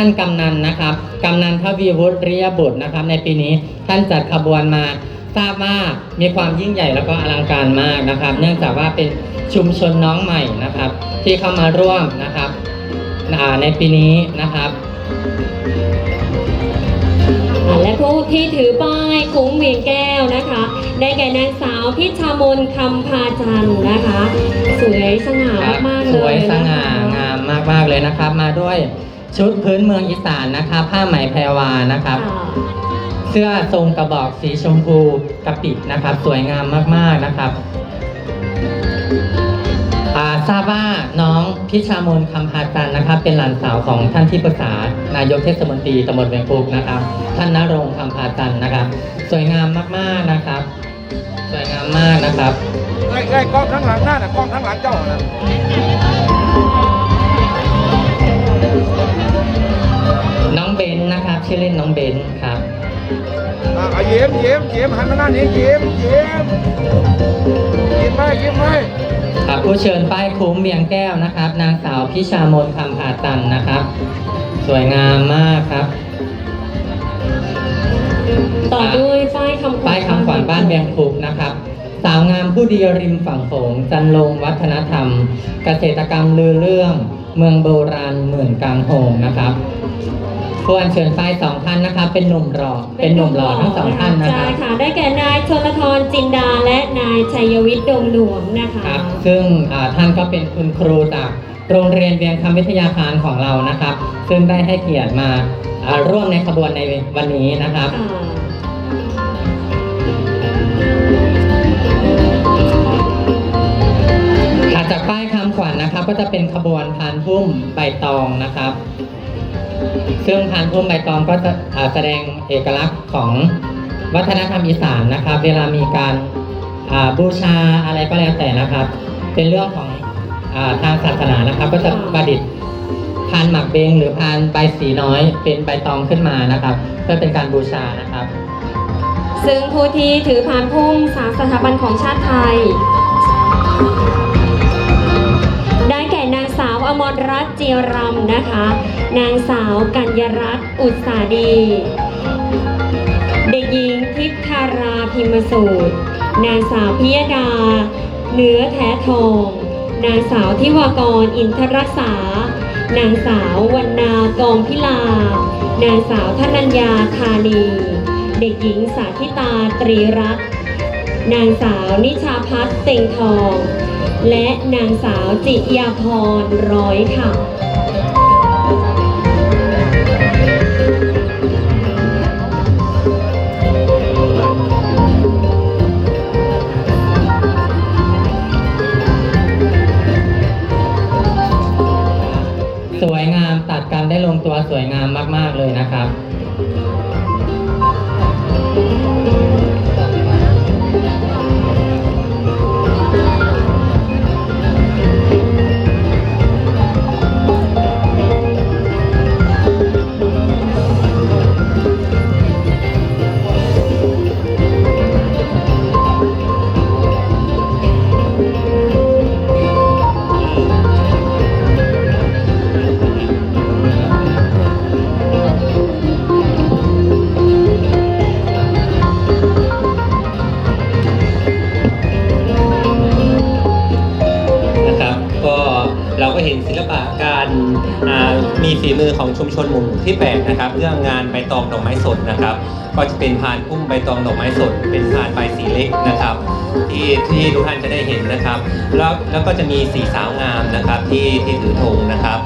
คุ้มท่านกำนันนะครับกำนันทวีวุฒิริยบุตรนะครับ ในปีนี้ท่านจัดขบวนมาทราบว่ามีความยิ่งใหญ่แล้วก็อลังการมากนะครับ เนื่องจากว่าเป็นชุมชนน้องใหม่นะครับ ที่เข้ามาร่วมนะครับอ่าในปีนี้นะครับอ่าและผู้ที่ถือป้ายคุ้มเวียงแก้วนะคะ ได้แก่นางสาวพิชามนคำพาจันทร์นะคะ สวยสง่าครับมากๆสเลยวยสนะคะง่างามมากๆเลยนะครับ มาด้วย ชุดพื้นเมืองอีสานนะครับผ้าไหมแพรวานะครับค่ะเสื้อทรงกระบอกสีชมพูกระปินะครับ สวยงามมากๆนะครับอ่าทราบว่าน้องพิชามนคำพาจันทร์นะครับ เป็นหลานสาวของท่านที่ปรึกษานายกเทศมนตรีตำบลเวียงปุกนะครับ ท่านนรงค์คำพาจันทร์นะครับ สวยงามมากๆนะครับ สวยงามมากนะครับไอ้ไอ้กล้องทั้งหลังหน้าน่ะกล้องทั้งหลังเจ้าน่ะ ชื่อเล่นน้องเบนครับอะเอายิ้มยิ้มยิ้มหันมาหน้านี้ยิ้มยิ้มยิ้มไหมยิ้มไหมครับผู้เชิญป้ายคุ้มเมียงแก้วนะครับ นางสาวพิชามนคำผาตันนะครับ สวยงามมากครับ ต่อด้วยป้ายคำขวัญป้ายคำขวัญบ้านเบียงคุกนะครับ สาวงามผู้ดีริมฝั่งโขงจันลงวัฒนธรรม เกษตรกรรมลือเรื่อง เมืองโบราณหมื่นกลางโหงนะครับ ผู้อัญเชิญป้ายสองท่านนะครับเป็นหนุ่มหล่อเป็นหนุ่มหล่อทั้งสองท่านนะคใช่รับค่ะ ได้แก่นายชนทรจินดาและนายชัยวิทย์ดงหลวงนะคะครับ ซึ่งอ่าท่านก็เป็นคุณครูจากโรงเรียนเวียงคำวิทยาคารของเรานะครับ ซึ่งได้ให้เกียรติมาอ่าร่วมในขบวนในวันนี้นะครับ ค่ะถัดจากป้ายคำขวัญนะครับ ก็จะเป็นขบวนพานพุ่มใบตองนะครับ ซึ่งพานพุ่มใบตองก็จะแสดงเอกลักษณ์ของวัฒนธรรมอีสานนะครับ เวลามีการบูชาอะไรก็แล้วแต่นะครับ เป็นเรื่องของอทางศาสนานะครับ ก็จะประดิษฐ์พานหมักเบงหรือพานใบสีน้อย เป็นใบตองขึ้นมานะครับ เพื่อเป็นการบูชานะครับ ซึ่งผู้ที่ถือพานพุ่มสามสถาบันของชาติไทย อมรรัตน์เจียรำนะคะ นางสาวกัญญรัตน์อุตสาดี เด็กหญิงทิพธาราพิมสูตร นางสาวพิยดา เนื้อแท้ทอง นางสาวทิวากรอินทรรักษานางสาววรรณากองพิลา นางสาวธนัญญาธานี เด็กหญิงสาธิตาตรีรัตน์นางสาวนิชาพัฒน์เต็งทอง และนางสาวจิยาพรร้อยค่ะสวยงามตัดกันได้ลงตัวสวยงามมาก ๆ เลยนะครับนะครับ ใบตองดอกไม้สด เป็นพานใบสีเล็กนะครับ ที่ที่ทุกท่านจะได้เห็นนะครับ แล้วแล้วก็จะมีสีสาวงามนะครับที่ที่ถือธงนะครับ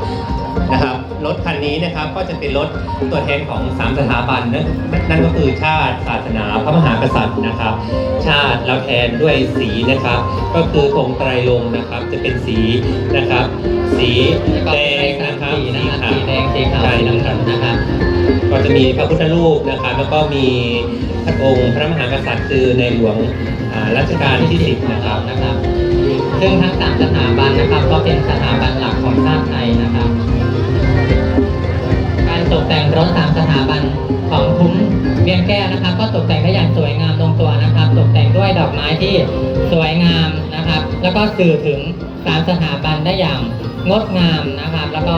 นะครับรถคันนี้นะครับก็จะเป็นรถตัวแทนของสามสถาบันนั่นนั่นก็คือชาติศาสนาพระมหากษัตริย์นะครับ ชาติเราแทนด้วยสีนะครับ ก็คือธงไตรรงค์นะครับจะเป็นสีนะครับ สีแดงนะครับสีนะครับขาวสีแดงสีขาวใช่สีนะน้ำคเงิรับนนะครับ ก็จะมีพระพุทธรูปนะครับแล้วก็มีพระองค์พระมหากษัตริย์คือในหลวงรัชกาลที่สิบนะครับนะครับซึ่งทั้งสามสถาบันนะครับ ก็เป็นสถาบันหลักของชาติไทยนะครับ การตกแต่งรถสามสถาบันของคุ้มเวียงแก้วนะครับ ก็ตกแต่งได้อย่างสวยงามลงตัวนะครับ ตกแต่งด้วยดอกไม้ที่สวยงามนะครับ แล้วก็สื่อถึงสามสถาบันได้อย่างงดงามนะครับ แล้วก็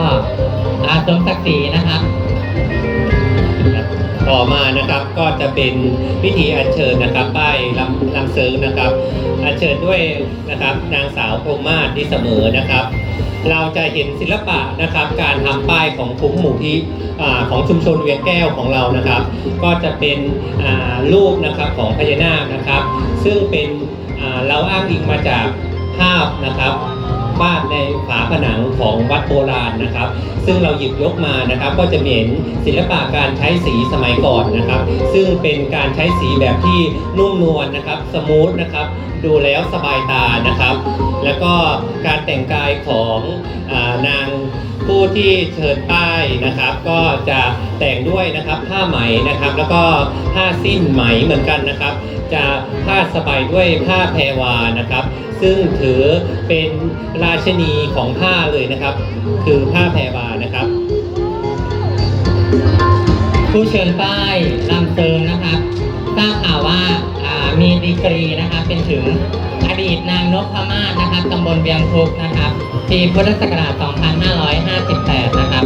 อาสมศักดิ์ศรีนะครับ ต่อมานะครับก็จะเป็นพิธีอัญเชิญนะครับป้ายลำลำเซิงนะครับ อัญเชิญด้วยนะครับนางสาวพรหมาศนิเสมอนะครับ เราจะเห็นศิลปะนะครับการทำป้ายของคุ้มหมู่ที่ของชุมชนเวียงแก้วของเรานะครับ ก็จะเป็นรูปนะครับของพญานาคนะครับ ซึ่งเป็นเราอ้างอิงมาจากภาพนะครับ วาดในฝาผนังของวัดโบราณนะครับ ซึ่งเราหยิบยกมานะครับ ก็จะเห็นศิลปะการใช้สีสมัยก่อนนะครับ ซึ่งเป็นการใช้สีแบบที่นุ่มนวลนะครับสมูทนะครับดูแล้วสบายตานะครับ แล้วก็การแต่งกายของอนางผู้ที่เชิญป้ายนะครับ ก็จะแต่งด้วยนะครับผ้าไหมนะครับ แล้วก็ผ้าสิ้นไหมเหมือนกันนะครับ จะผ้าสบายด้วยผ้าแพรวานะครับ ซึ่งถือเป็นราชนีของผ้าเลยนะครับ คือผ้าแพรวานะครับ ผู้เชิญป้ายลำเซิงนะครับทราบข่าวว่าามีดีกรีนะครับเป็นถึงอดีตนางนพมาศนะครับตำบลเวียงพุกนะครับ ปีพุทธศักราช 2558 นะครับ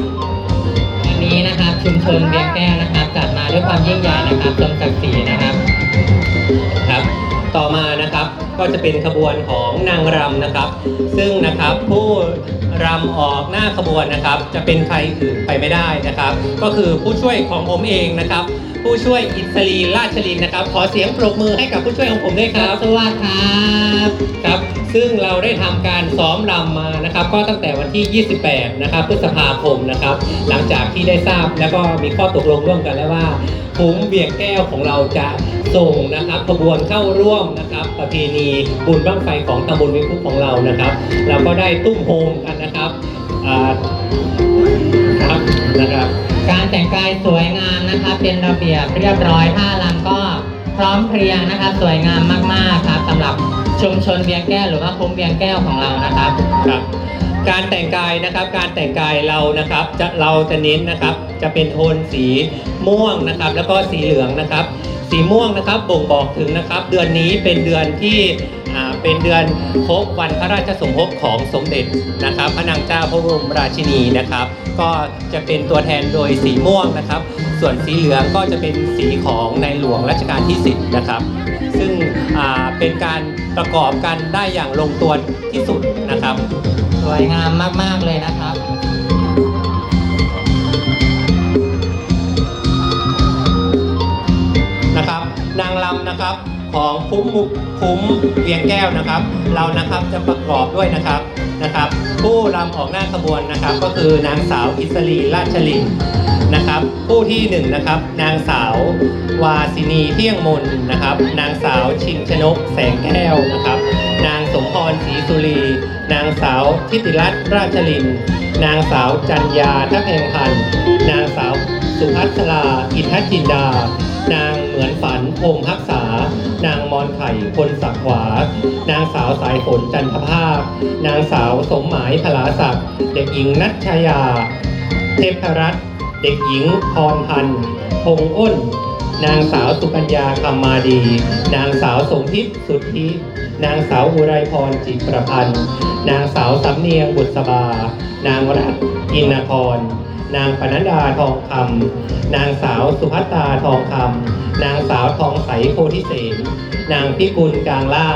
วันนี้นะครับชุมชนเวียงแก้วนะครับ จัดมาด้วยความยิ่งใหญ่นะครับสมศักดิ์ศรีนะครับครับ ต่อมานะครับ ก็จะเป็นขบวนของนางรำนะครับ ซึ่งนะครับผู้รำออกหน้าขบวนนะครับ จะเป็นใครอื่นไปไม่ได้นะครับ ก็คือผู้ช่วยของผมเองนะครับ ผู้ช่วยอิสรีราชลินนะครับ ขอเสียงปรบมือให้กับผู้ช่วยของผมด้วยครับสวัสดีครับครับ ซึ่งเราได้ทำการซ้อมรำมานะครับ ก็ตั้งแต่วันที่ 28 นะครับพฤษภาคมนะครับ หลังจากที่ได้ทราบแล้วก็มีข้อตกลงร่วมกันแล้วว่าคุ้มเบียงแก้วของเราจะส่งนะครับขบวนเข้าร่วมนะครับ ประเพณีบุญบ้างไฟของตำบลเวียงพุกของเรานะครับ เราก็ได้ตุ้มโฮมกันนะครับครับนะครับ การแต่งกายสวยงามนะครับเป็นระเบียบเรียบร้อยท่าลำก็ พร้อมเพรียงนะคะสวยงามมากๆครับสำหรับชุมชนเวียงแก้วหรือว่าคุ้มเวียงแก้วของเรานะครับ ครับการแต่งกายนะครับการแต่งกายเรานะครับจะเราจะเน้นนะครับจะเป็นโทนสีม่วงนะครับ แล้วก็สีเหลืองนะครับ สีม่วงนะครับบ่งบอกถึงนะครับ เดือนนี้เป็นเดือนที่ เป็นเดือนครบวันพระราชสมภพของสมเด็จนะครับ พระนางเจ้าพระบรมราชินีนะครับ ก็จะเป็นตัวแทนโดยสีม่วงนะครับ ส่วนสีเหลืองก็จะเป็นสีของในหลวงรัชกาลที่ 10 นะครับ ซึ่งอ่าเป็นการประกอบกันได้อย่างลงตัวที่สุดนะครับ สวยงามมาก ๆ เลยนะครับนะครับ นางรำนะครับ ของคุ้มมุกคุ้มเวียงแก้วนะครับ เรานะครับจะประกอบด้วยนะครับนะครับ ผู้รำออกหน้าขบวนนะครับ ก็คือนางสาวอิสรีราชลินนะครับ ผู้ที่หนึ่งนะครับนางสาววาสินีเที่ยงมนนะครับ นางสาวชิงชนกแสงแก้วนะครับ นางสมพรศรีสุรี นางสาวทิติรัตน์ราชลิน นางสาวจันยาทัพแพงพันธ์นางสาวสุภัสราอินทจินดา นางเหมือนฝันพงพักษา นางมอนไข่พลศักขวา นางสาวสายฝนจันทภาพ นางสาวสมหมายพลาศักดิ์เด็กหญิงนัชชายา เทพรัตน์เด็กหญิงพรพันธ์พงอ้น นางสาวสุกัญญาคำมาดี นางสาวสมพิษสุทธินางสาวอุไรพรจิตประพันธ์ นางสาวสำเนียงบุษบา นางรัตน์อินนคร นางปนัดดาทองคำนางสาวสุภัตตาทองคำนางสาวทองใสโพธิเสนนางพิกุลกลางล่า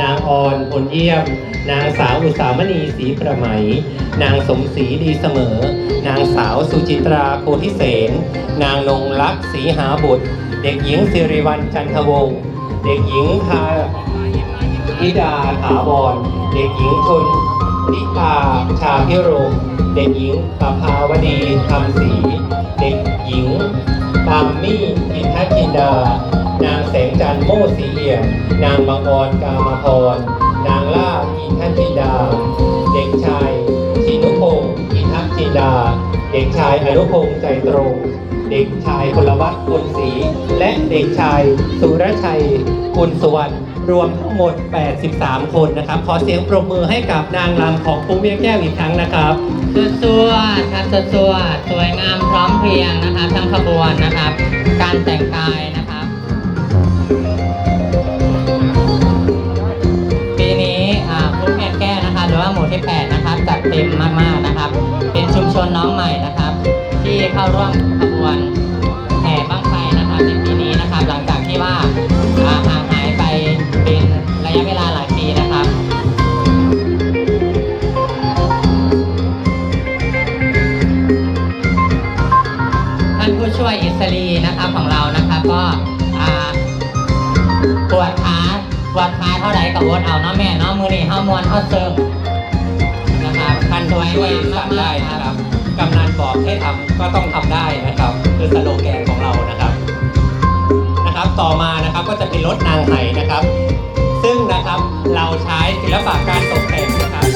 นางออนพลเยี่ยม นางสาวอุสามณีศรีประไหม นางสมศรีดีเสมอ นางสาวสุจิตราโพธิเสนนางนงลักษ์ศรีหาบุตร เด็กหญิงสิริวัลจันทวงศ์เด็กหญิงทาธิดาถาวรเด็กหญิงชน นิตาชาพิรมเด็กหญิงปภาวดีคำศรีเด็กหญิงปามมี่อินทจินดา นางแสงจันโมสีเอี่ยม นางบางออนกามพร นางล่าอินทจินดา เด็กชายชินุพงศ์อินทจินดา เด็กชายอนุพงศ์ใจตรง เด็กชายพลวัตกุลศรีและเด็กชายสุรชัยกุลสุวรรณ รวมทั้งหมด 83 คนนะครับ ขอเสียงปรบมือให้กับนางรำของคุ้มเวียแก้วอีกครั้งนะครับสวดๆครับสวดๆสวยงามพร้อมเพรียงนะครับทั้งขบวนนะครับ การแต่งกายนะครับปีนี้อ่าคุ้มเวียแก้วนะคะหรือว่าหมู่ที่ 8 นะครับจัดเต็มมากๆนะครับ เป็นชุมชนน้องใหม่นะครับ ที่เข้าร่วมขบวน สรีนะครับของเรานะครับก็ปวดขาปวดขาเท่าไหร่กับวดเอาเนาะแม่เนาะมือนี่เฮามวนเฮาเซิงนะครับท่านสวยช่วยงาสั่งมได้นะครัรับบกำนันบอกให้ทำก็ต้องทำได้นะครับ คือสโลแกนของเรานะครับนะครับ ต่อมานะครับก็จะเป็นรถนางไหนะครับ ซึ่งนะครับเราใช้ศิลปะการตกแต่งนะครับ